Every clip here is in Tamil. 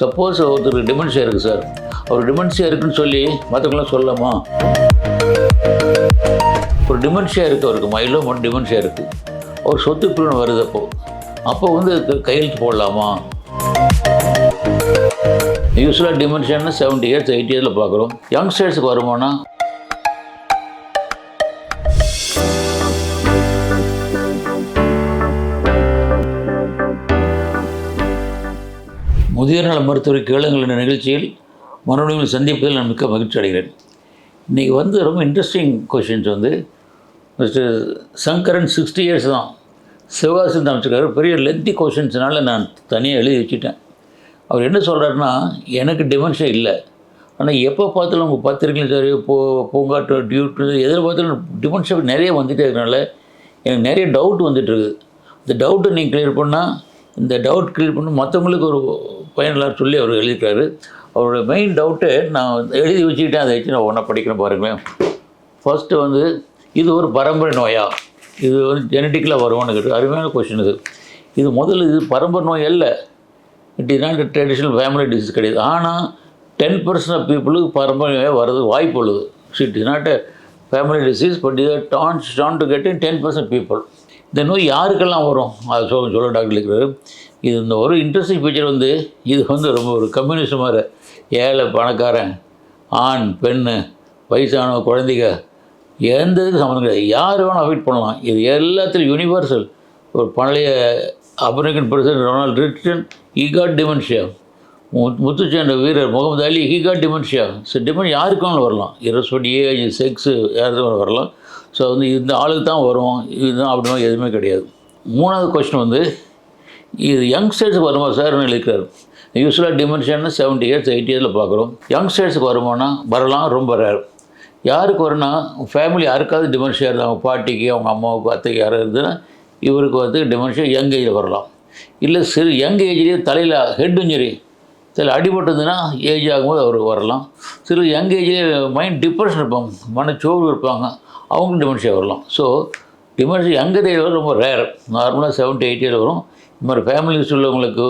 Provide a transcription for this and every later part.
சப்போஸ் ஒருத்தருக்கு டிமென்ஷியா இருக்குது சார் அவர் டிமென்ஷியா இருக்குன்னு சொல்லி மற்றவங்களாம் சொல்லலாமா? ஒரு டிமென்ஷியா இருக்குது அவருக்கு மயிலோ மட்டும் டிமென்ஷியா இருக்குது அவர் சொத்து பிரிவினை வருது அப்போ. அப்போ வந்து கையெழுத்து போடலாமா? யூஸ்வலாக டிமென்ஷன்னா செவன்ட்டி இயர்ஸ் எயிட்டி இயர்ஸில் பார்க்குறோம். யங்ஸ்டர்ஸுக்கு வருமானா? முதியோர் நல மருத்துவரை கேளுங்கள் என்ற நிகழ்ச்சியில் மறுபடியும் சந்திப்பதில் நான் மிக்க மகிழ்ச்சி அடைகிறேன். இன்றைக்கி வந்து ரொம்ப இன்ட்ரெஸ்டிங் கொஷின்ஸ் வந்து மிஸ்டர் சங்கரன் சிக்ஸ்டி இயர்ஸ் தான். சிவகாசன் அமைச்சிருக்காரு பெரிய லென்த்தி கொஷின்ஸ்னால நான் தனியாக எழுதி வச்சுட்டேன். அவர் என்ன சொல்கிறாருன்னா எனக்கு டிமென்ஷன் இல்லை. ஆனால் எப்போ பார்த்தாலும் உங்கள் பத்திரிக்கையும் சரி பூ பூங்காட்டு டியூட்டு எதில் பார்த்தாலும் டிமென்ஷன் நிறைய வந்துட்டே இருக்கனால எனக்கு நிறைய டவுட் வந்துட்டுருக்கு இந்த டவுட்டை நீங்கள் கிளியர் பண்ணால் இந்த டவுட் கிளியர் பண்ண மற்றவங்களுக்கு ஒரு பயனில்லாத சொல்லி அவர் எழுதிட்டாரு அவரோட மெயின் டவுட்டு நான் எழுதி வச்சுக்கிட்டேன் அதை வச்சு நான் ஒன்றா படிக்கிறேன் பாருங்களேன். ஃபஸ்ட்டு வந்து இது ஒரு பரம்பரை நோயா? இது வந்து ஜெனட்டிக்கலாக வருமானு கேட்டு அருமையான கொஷின் இது. இது முதல்ல இது பரம்பரை நோய் அல்ல. It is not traditional family disease கிடையாது. ஆனால் டென் பர்சன்ட் ஆஃப் பீப்புளுக்கு பரம்பரை நோயாக வர்றது வாய்ப்பு உள்ளது. It is not family disease but இது டான் ஸ்டான் to get ten percent people இந்த நோய் யாருக்கெல்லாம் வரும்? அது சொல்ல சொல்ல டாக்டர் இருக்கிறார். இது இந்த ஒரு இன்ட்ரெஸ்டிங் ஃபீச்சர் வந்து இது வந்து ரொம்ப ஒரு கம்யூனிஸ்ட் மாதிரி. ஏழை பணக்காரன் ஆண் பெண் வயசான குழந்தைங்க எந்த இதுக்கு சம்மந்தம் கிடையாது. யார் வேணால் அஃபெக்ட் பண்ணலாம். இது எல்லாத்துலேயும் யூனிவர்சல் ஒரு பழைய அமெரிக்கன் பிரசிடென்ட் ரொனால்ட் ரிட்டன் ஈ காட் டிமென்ஷியா முத்துச்சேண்ட வீரர் Muhammad Ali he got dementia so டிமென் யாருக்கு வேணாலும் வரலாம். இரஸ்படி ஏஜ் செக்ஸு யாருக்கு வேணாலும் வரலாம். ஸோ வந்து இந்த ஆளுக்கு தான் வரும். இதுதான் அப்படின்னா எதுவுமே கிடையாது. மூணாவது கொஸ்டின் வந்து இது யங்ஸ்டர்ஸுக்கு வருமா சார் எழுதிக்கிறார் யூஸ்வலாக டிமென்ஷன் செவன்ட்டி இயர்ஸ் எயிட் இயர்ஸில் பார்க்குறோம். யங்ஸ்டர்ஸுக்கு வருமானா வரலாம் ரொம்ப ரேர் யாருக்கு வரும்னா ஃபேமிலி யாருக்காவது டிமென்ஷியா இருந்தால் அவங்க பாட்டிக்கு அவங்க அம்மாவுக்கு அத்தைக்கு யாரும் இருந்ததுன்னா இவருக்கு வந்து டிமென்ஷியா யங் ஏஜில் வரலாம். இல்லை சிறு யங் ஏஜ்லேயே தலையில் ஹெட் இன்ஜுரி சில அடிபட்டதுன்னா ஏஜ் ஆகும்போது அவருக்கு வரலாம். சில யங் ஏஜ்லேயே மைண்ட் டிப்ரெஷன் இருப்பாங்க. மனச்சோர்வு இருப்பாங்க. அவங்களும் டிமென்ஷியா வரலாம். ஸோ டிமென்ஷியா யங் ஏஜில் ரொம்ப ரேர் நார்மலாக செவன்ட்டி எயிட் இயர் வரும். இந்த மாதிரி ஃபேமிலிஸ் உள்ளவங்களுக்கு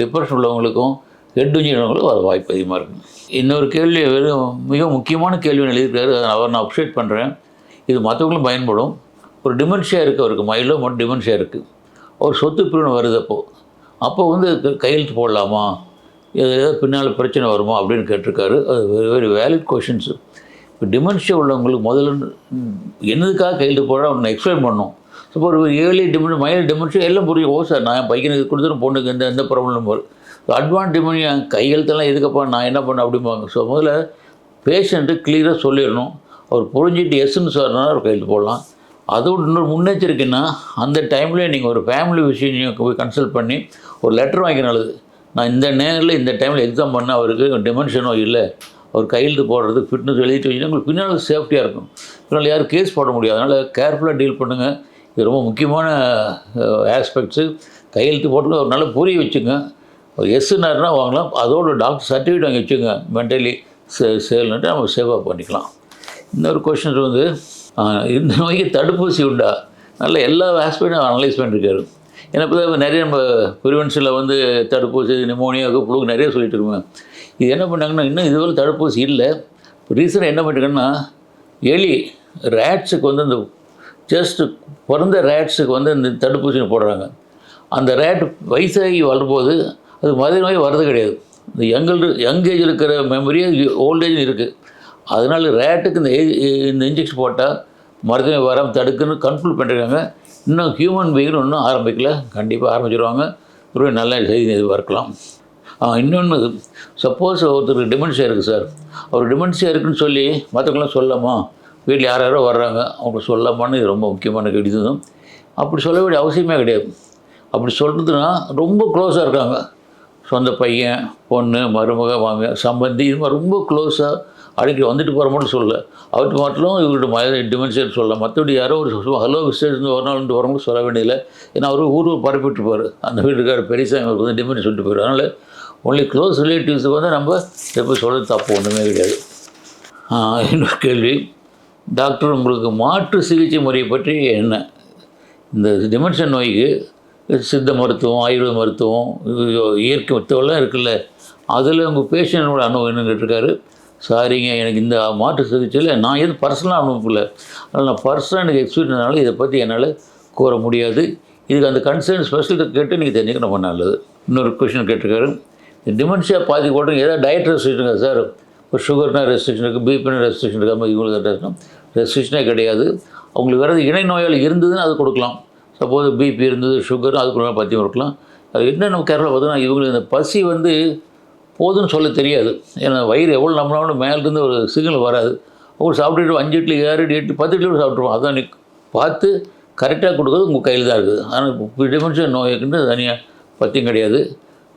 டிப்ரெஷன் உள்ளவங்களுக்கும் ஹெட் இன்ஜுரி உள்ளவங்களுக்கும் வர வாய்ப்பு அதிகமாக இருக்கும் இன்னொரு கேள்வி வெறும் மிக முக்கியமான கேள்வி எழுதியிருக்காரு. அதை அவர் நான் அப்டேட் பண்ணுறேன் இது மற்றவங்களும் பயன்படும். ஒரு டிமென்ஷியா இருக்குது அவருக்கு. மைலோ மட்டும் டிமென்ஷியா இருக்குது ஒரு சொத்து பிரிவினை வருது அப்போது அப்போ வந்து கையெழுத்து போடலாமா? ஏதாவது பின்னால் பிரச்சனை வருமா அப்படின்னு கேட்டிருக்காரு. அது வெரி வெரி வேலிட் கொஷின்ஸு இப்போ டிமென்ஷியா உள்ளவங்களுக்கு முதல்ல என்னதுக்காக கையெழுத்து போட ஒன்று எக்ஸ்பிளைன் பண்ணணும் ஸோ ஒரு ஏர்லி டிமென் மைல் டிமென்ஷியா எல்லாம் புரியும். ஓ சார் நான் என் பையனுக்கு கொடுத்துட்டு பொண்ணுக்கு எந்த எந்த ப்ராப்ளம் வரும் அட்வான்ஸ் டிமென்ஷியா கையெழுத்தெல்லாம் எதுக்கப்பா? நான் என்ன பண்ண அப்படிம்பாங்க. ஸோ முதல்ல பேஷண்ட்டு கிளியராக சொல்லிடணும். அவர் புரிஞ்சுட்டு எஸ்ன்னு சொன்னா அவர் கையெழுத்து போடலாம். அதோட இன்னொரு முன்னெச்சரிக்கைன்னா அந்த டைம்லேயே நீங்கள் ஒரு ஃபேமிலி விஷயம் போய் கன்சல்ட் பண்ணி ஒரு லெட்டர் வாங்கிக்க நல்லது நான் இந்த நேரில் இந்த டைமில் எக்ஸாம் பண்ண அவருக்கு டிமென்ஷனோ இல்லை. அவர் கையெழுத்து போடுறதுக்கு ஃபிட்னஸ் எழுதிட்டு வச்சுன்னா உங்களுக்கு பின்னால் சேஃப்டியாக இருக்கும் பின்னால் யாரும் கேஸ் போட முடியாது. அதனால் கேர்ஃபுல்லாக டீல் பண்ணுங்கள் இது ரொம்ப முக்கியமான ஆஸ்பெக்ட்ஸு கையெழுத்து போட்டு ஒரு நல்லா புரிய வச்சுங்க. எஸ்னாருனா வாங்கலாம். அதோட டாக்டர் சர்டிஃபிகேட் வாங்கி வச்சுங்க. மென்டலி சே சேல்னுட்டு நம்ம சேவாக பண்ணிக்கலாம். இன்னொரு கொஷின்ஸ் வந்து இந்த நோய்க்கு தடுப்பூசி உண்டா? நல்ல எல்லா ஆஸ்பெக்டும் அனலைஸ் பண்ணியிருக்காரு ஏன்னா இப்போ நிறைய நம்ம ப்ரிவென்ஷனில் வந்து தடுப்பூசி நிமோனியாவுக்கு புழுக்கு நிறைய சொல்லிட்டு இருக்கோம். இது என்ன பண்ணாங்கன்னா இன்னும் இதுவரை தடுப்பூசி இல்லை. ரீசன் என்ன பண்ணிருக்காங்கன்னா எலி ரேட்ஸுக்கு வந்து இந்த ஜஸ்ட்டு பிறந்த ரேட்ஸுக்கு வந்து இந்த தடுப்பூசி போடுறாங்க. அந்த ரேட் வயசாகி வளரும்போது அது மதுரை நோய் வர்றது கிடையாது. இந்த யங்கள் யங் ஏஜ் இருக்கிற மெமரியும் ஓல்ட் இருக்குது அதனால ரேட்டுக்கு இந்த ஏஜ் இந்த இன்ஜெக்ஷன் போட்டால் மருத்துவ வராமல் தடுக்குன்னு கண்ட்ரோல் பண்ணிருக்காங்க. இன்னும் ஹியூமன் பீயிங் இன்னும் ஆரம்பிக்கல. கண்டிப்பாக ஆரம்பிச்சிருவாங்க. ஒரு நல்ல செய்தி எதிர்பார்க்கலாம் இன்னொன்று சப்போஸ் ஒருத்தருக்கு டிமென்ஷியா இருக்குது சார் அவர் டிமென்ஷியா இருக்குன்னு சொல்லி மற்றவங்களாம் சொல்லலாமா வீட்டில் யார் யாரோ வர்றாங்க. அவங்க சொல்லலாமான்னு இது ரொம்ப முக்கியமான கேள்வி அப்படி சொல்ல வேண்டிய அவசியமே கிடையாது. அப்படி சொல்கிறதுனா ரொம்ப க்ளோஸாக இருக்காங்க. சொந்த பையன் பொண்ணு மருமக மாமியார் சம்பந்தி இது மாதிரி ரொம்ப க்ளோஸாக அடிக்கடி வந்துட்டு போகிற மட்டும் சொல்ல அவருக்கு மட்டும் இவர்கிட்ட மய டிமென்ஷன் சொல்லலாம் மற்றபடி யாரோ ஒரு ஹலோ விசேஷம் ஒரு நாள் வரவங்களும் சொல்ல வேண்டியதில்லை. ஏன்னா அவர் ஊர் பரப்பிட்டுருப்பார் அந்த வீட்டுக்கார பெரியசாமி அவருக்கு வந்து டிமென்ஷன் சொல்லிட்டு போயிடும் அதனால் ஒன்லி க்ளோஸ் ரிலேட்டிவ்ஸுக்கு வந்து நம்ம எப்போ சொல்கிறது தப்பு ஒன்றுமே கிடையாது. இன்னொரு கேள்வி. டாக்டர் உங்களுக்கு மாற்று சிகிச்சை முறையை பற்றி என்ன? இந்த டிமென்ஷன் நோய்க்கு சித்த மருத்துவம் ஆயுர்வேத மருத்துவம் இது இயற்கை மருத்துவம்லாம் இருக்குல்ல. அதில் உங்கள் பேஷண்டோட அனுபவம் என்னன்னு கேட்டிருக்காரு. சாரிங்க எனக்கு இந்த மாற்று சிகிச்சையில் நான் எதுவும் பர்சனலாக அனுப்பல அதனால் நான் பர்சனலாக எனக்கு எக்ஸ்பீரியன்ஸ்னால இதை பற்றி என்னால் கூற முடியாது. இதுக்கு அந்த கன்சர்ன் ஸ்பெஷல் கேட்டு நீங்கள் தெரிஞ்சுக்க ரொம்ப நல்லது. இன்னொரு கொஷின் கேட்டிருக்காரு. டிமென்ஷியா பாதி கூட ஏதாவது டயட் ரெஸ்ட்ரிக்ஷன் சார் இப்போ சுகர்னா ரெஸ்ட்ரிக்ஷன் இருக்குது பிபினா ரெஸ்ட்ரிக்ஷன் இருக்காமல் இவங்களுக்கு ரெஸ்ட்ரிக்ஷனே கிடையாது. அவங்களுக்கு வேறு இணை நோயாளி இருந்ததுன்னா அது கொடுக்கலாம். சப்போஸ் பிபி இருந்தது சுகர் அது பற்றியும் கொடுக்கலாம். அது என்ன நம்ம கேரளா பார்த்தோன்னா இவங்களுக்கு இந்த பசி வந்து போதுன்னு சொல்ல தெரியாது. ஏன்னா வயிறு எவ்வளோ நம்மளாலும் மேலேருந்து ஒரு சிக்னல் வராது. அவங்க சாப்பிட்டுட்டு அஞ்சு இட்லி ஏறு இட்லி எட்டு பத்து இட்லி கூட சாப்பிட்ருவோம் அதான் நீ பார்த்து கரெக்டாக கொடுக்குறது உங்கள் கையில் தான் இருக்குது. ஆனால் இப்போ டிமென்ஷன் நோய்க்குன்னு தனியாக பற்றியும் கிடையாது.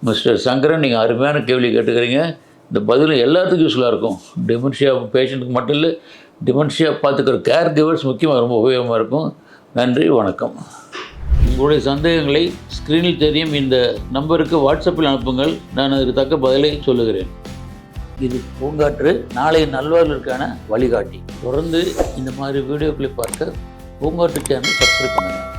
மிஸ்டர் சங்கரன் நீங்கள் அருமையான கேள்வி கேட்டுக்கிறீங்க. இந்த பதில் எல்லாத்துக்கும் யூஸ்ஃபுல்லாக இருக்கும். டிமென்ஷியா பேஷண்ட்டுக்கு மட்டும் இல்லை டிமென்ஷியா பார்த்துக்கிற கேர் கிவர்ஸ் முக்கியமாக ரொம்ப உபயோகமாக இருக்கும். நன்றி வணக்கம். உங்களுடைய சந்தேகங்களை ஸ்க்ரீனில் தெரியும். இந்த நம்பருக்கு வாட்ஸ்அப்பில் அனுப்புங்கள். நான் அதற்கு தக்க பதிலை சொல்லுகிறேன். இது பூங்காற்று நாளைய நல்வாழ்வுக்கான வழிகாட்டி. தொடர்ந்து இந்த மாதிரி வீடியோக்களை பார்க்க பூங்காற்று சேனல் சப்ஸ்கிரைப் பண்ணுங்கள்